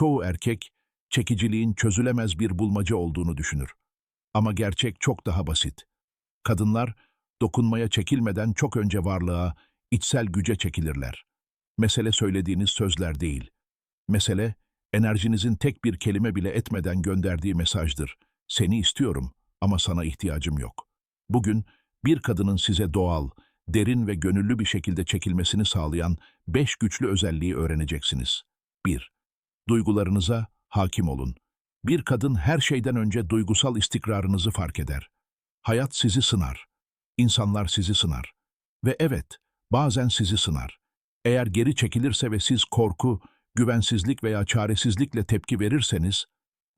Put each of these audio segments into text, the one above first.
Çoğu erkek, çekiciliğin çözülemez bir bulmaca olduğunu düşünür. Ama gerçek çok daha basit. Kadınlar, dokunmaya çekilmeden çok önce varlığa, içsel güce çekilirler. Mesele söylediğiniz sözler değil. Mesele, enerjinizin tek bir kelime bile etmeden gönderdiği mesajdır. Seni istiyorum ama sana ihtiyacım yok. Bugün bir kadının size doğal, derin ve gönüllü bir şekilde çekilmesini sağlayan beş güçlü özelliği öğreneceksiniz. 1. Duygularınıza hakim olun. Bir kadın her şeyden önce duygusal istikrarınızı fark eder. Hayat sizi sınar. İnsanlar sizi sınar. Ve evet, bazen sizi sınar. Eğer geri çekilirse ve siz korku, güvensizlik veya çaresizlikle tepki verirseniz,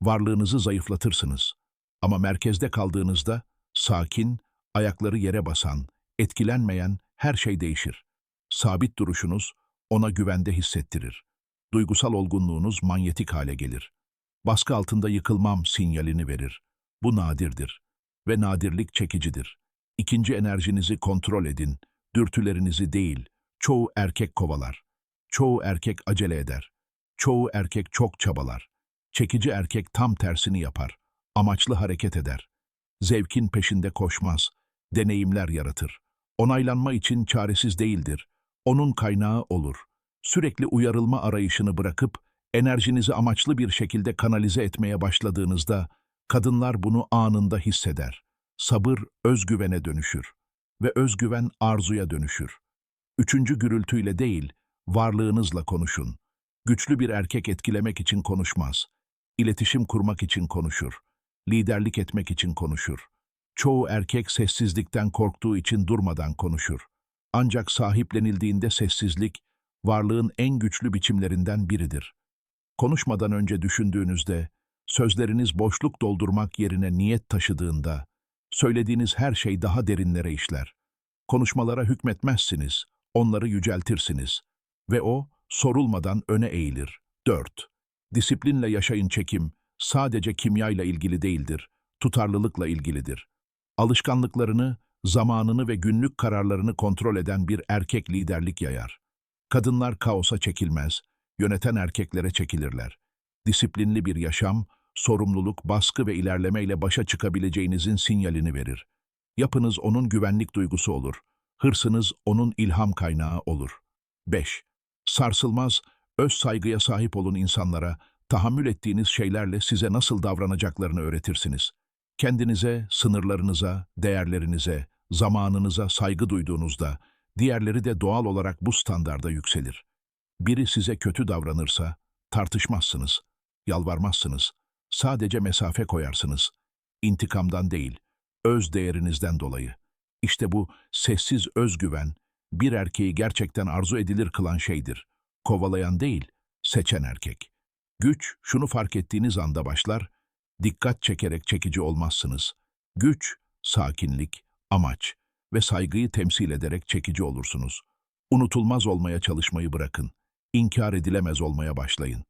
varlığınızı zayıflatırsınız. Ama merkezde kaldığınızda, sakin, ayakları yere basan, etkilenmeyen her şey değişir. Sabit duruşunuz ona güvende hissettirir. Duygusal olgunluğunuz manyetik hale gelir. Baskı altında yıkılmam sinyalini verir. Bu nadirdir ve nadirlik çekicidir. İkinci enerjinizi kontrol edin, dürtülerinizi değil. Çoğu erkek kovalar. Çoğu erkek acele eder. Çoğu erkek çok çabalar. Çekici erkek tam tersini yapar. Amaçlı hareket eder. Zevkin peşinde koşmaz. Deneyimler yaratır. Onaylanma için çaresiz değildir. Onun kaynağı olur. Sürekli uyarılma arayışını bırakıp enerjinizi amaçlı bir şekilde kanalize etmeye başladığınızda kadınlar bunu anında hisseder. Sabır özgüvene dönüşür ve özgüven arzuya dönüşür. Üçüncü gürültüyle değil, varlığınızla konuşun. Güçlü bir erkek etkilemek için konuşmaz. İletişim kurmak için konuşur. Liderlik etmek için konuşur. Çoğu erkek sessizlikten korktuğu için durmadan konuşur. Ancak sahiplenildiğinde sessizlik, varlığın en güçlü biçimlerinden biridir. Konuşmadan önce düşündüğünüzde, sözleriniz boşluk doldurmak yerine niyet taşıdığında, söylediğiniz her şey daha derinlere işler. Konuşmalara hükmetmezsiniz, onları yüceltirsiniz ve o sorulmadan öne eğilir. 4. Disiplinle yaşayın çekim, sadece kimyayla ilgili değildir, tutarlılıkla ilgilidir. Alışkanlıklarını, zamanını ve günlük kararlarını kontrol eden bir erkek liderlik yayar. Kadınlar kaosa çekilmez, yöneten erkeklere çekilirler. Disiplinli bir yaşam, sorumluluk, baskı ve ilerlemeyle başa çıkabileceğinizin sinyalini verir. Yapınız onun güvenlik duygusu olur. Hırsınız onun ilham kaynağı olur. 5. Sarsılmaz, öz saygıya sahip olun insanlara, tahammül ettiğiniz şeylerle size nasıl davranacaklarını öğretirsiniz. Kendinize, sınırlarınıza, değerlerinize, zamanınıza saygı duyduğunuzda, diğerleri de doğal olarak bu standarda yükselir. Biri size kötü davranırsa, tartışmazsınız, yalvarmazsınız, sadece mesafe koyarsınız. İntikamdan değil, öz değerinizden dolayı. İşte bu sessiz özgüven, bir erkeği gerçekten arzu edilir kılan şeydir. Kovalayan değil, seçen erkek. Güç, şunu fark ettiğiniz anda başlar, dikkat çekerek çekici olmazsınız. Güç, sakinlik, amaç ve saygıyı temsil ederek çekici olursunuz. Unutulmaz olmaya çalışmayı bırakın. İnkar edilemez olmaya başlayın.